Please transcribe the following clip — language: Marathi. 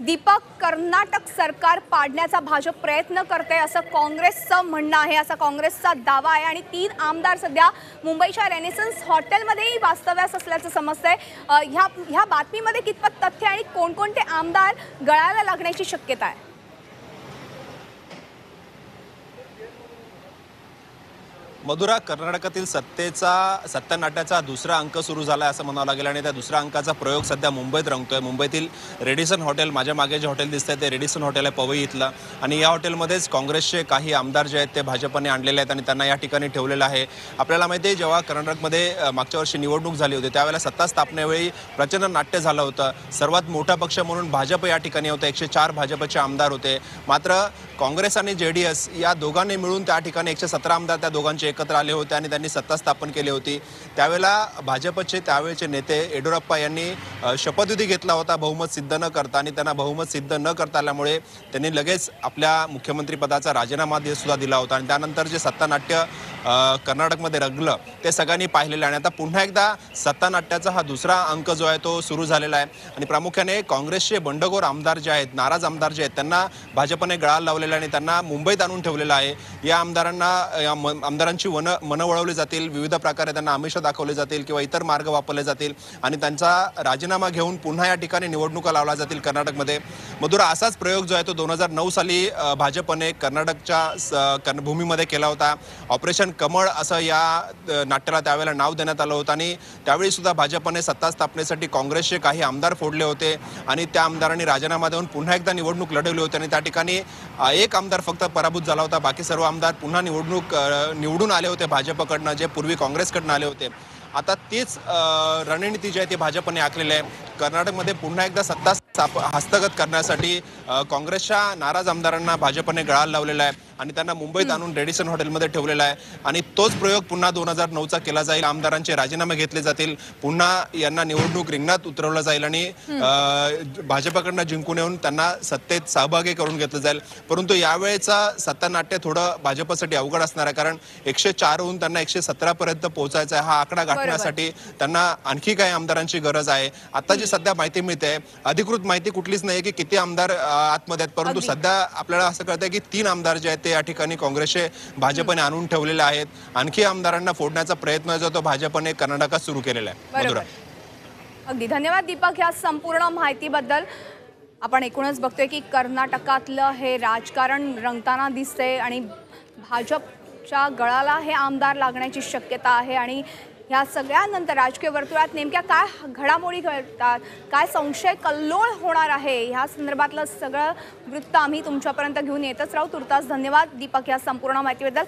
दीपक कर्नाटक सरकार पाडण्याचा भाजप प्रयत्न करते असं काँग्रेसचं म्हणणं आहे. असा काँग्रेसचा दावा आहे आणि तीन आमदार सध्या मुंबईच्या रेनेसन्स हॉटेलमध्येही वास्तव्यास असल्याचं समजतंय. आहे ह्या ह्या बातमीमध्ये कितपत तथ्य आणि कोणकोणते आमदार गळायला लागण्याची शक्यता आहे? मधुरा कर्नाटकातील सत्तेचा सत्यानाट्याचा दुसरा अंक सुरू झाला आहे असं म्हणावं लागेल आणि त्या दुसऱ्या अंकाचा प्रयोग सध्या मुंबईत रंगतोय. मुंबईतील रेडिसन हॉटेल माझ्या मागे जे हॉटेल दिसतंय ते रेडिसन हॉटेल आहे पवई इथलं. आणि या हॉटेलमध्येच काँग्रेसचे काही आमदार जे आहेत ते भाजपने आणलेले आहेत आणि त्यांना या ठिकाणी ठेवलेलं आहे. आपल्याला माहिती आहे जेव्हा कर्नाटकमध्ये मागच्या वर्षी निवडणूक झाली होती त्यावेळेला सत्ता स्थापनेवेळी प्रचंड नाट्य झालं होतं. सर्वात मोठा पक्ष म्हणून भाजप या ठिकाणी होतं. एकशे चार भाजपचे आमदार होते. मात्र काँग्रेस आणि जे डी एस या दोघांनी मिळून त्या ठिकाणी एकशे सतरा आमदार त्या दोघांचे एकत्र आले होते आणि त्यांनी सत्ता स्थापन केली होती. त्यावेळेला भाजपचे त्यावेळचे नेते येडियुरप्पा यांनी शपथविधी घेतला होता बहुमत सिद्ध न करता आणि त्यांना बहुमत सिद्ध न करता आल्यामुळे त्यांनी लगेच आपल्या मुख्यमंत्रीपदाचा राजीनामा सुद्धा दिला होता. आणि त्यानंतर जे सत्तानाट्य कर्नाटकमध्ये रंगलं ते सगळ्यांनी पाहिलेलं आहे. आणि आता पुन्हा एकदा सत्तानाट्याचा हा दुसरा अंक जो आहे तो सुरू झालेला आहे. आणि प्रामुख्याने काँग्रेसचे बंडखोर आमदार जे आहेत नाराज आमदार जे आहेत त्यांना भाजपने गळा लावलेला आहे आणि त्यांना मुंबईत आणून ठेवलेला आहे. या आमदारांना या म- आमदारांची वन मनं वळवली जातील विविध प्रकारे त्यांना आमिष दाखवले जातील किंवा इतर मार्ग वापरले जातील. आणि त्यांचा राजीनामा घेऊन पुन्हा या ठिकाणी निवडणुका लावल्या जातील कर्नाटकमध्ये. मधुरा असाच प्रयोग जो आहे तो दोन हजार नऊ साली भाजपने कर्नाटकच्या स- केला होता. ऑपरेशन कमळ असं या नाट्याला त्यावेळेला नाव देण्यात आलं होतं. आणि त्यावेळी सुद्धा भाजपने सत्ता स्थापनेसाठी काँग्रेसचे काही आमदार फोडले होते. आणि त्या आमदारांनी राजीनामा देऊन पुन्हा एकदा निवडणूक लढवली होती. आणि त्या ठिकाणी एक आमदार फक्त पराभूत झाला होता. बाकी सर्व आमदार पुन्हा निवडणूक निवडून आले होते भाजपकडनं जे पूर्वी काँग्रेसकडनं आले होते. आता तीच रणनीती जी आहे ती भाजपने आखलेली आहे. कर्नाटकमध्ये पुन्हा एकदा सत्ता स्थाप हस्तगत करण्यासाठी काँग्रेसच्या नाराज आमदारांना भाजपने गळाला लावलेला आहे. आणि त्यांना मुंबईत आणून रेडिसन हॉटेलमध्ये ठेवलेला आहे. आणि तोच प्रयोग पुन्हा दोन हजार नऊचा केला जाईल. आमदारांचे राजीनामे घेतले जातील. पुन्हा यांना निवडणूक रिंगणात उतरवलं जाईल आणि भाजपकडनं जिंकून येऊन त्यांना सत्तेत सहभागी करून घेतलं जाईल. परंतु यावेळेचा सत्तानाट्य थोडं भाजपसाठी अवघड असणार आहे. कारण एकशे चारहून त्यांना एकशे सतरा पर्यंत पोहोचायचा आहे. हा आकडा गाठण्यासाठी त्यांना आणखी काही आमदारांची गरज आहे. आता जी सध्या माहिती मिळते अधिकृत माहिती कुठलीच नाही की किती आमदार आतमध्ये आहेत. परंतु. सध्या आपल्याला असं कळतंय की तीन आमदार जे आहेत ते या ठिकाणी काँग्रेसचे भाजपने आणून ठेवलेले आहेत. आणखी आमदारांना फोडण्याचा प्रयत्न जो तो भाजपने कर्नाटकात सुरू केलेला आहे. बरोबर. अगदी धन्यवाद दीपक ह्या संपूर्ण माहितीबद्दल. आपण एकूणच बघतोय की कर्नाटकातलं हे राजकारण रंगताना दिसतंय आणि भाजपच्या गळाला हे आमदार लागण्याची शक्यता आहे आणि ह्या सगळ्यानंतर राजकीय वर्तुळात नेमक्या काय घडामोडी घडतात? काय संशय कल्लोळ होणार आहे? ह्या संदर्भातलं सगळं वृत्त आम्ही तुमच्यापर्यंत घेऊन येतच राहू. तुर्तास धन्यवाद. दीपक ह्या संपूर्ण माहितीबद्दल.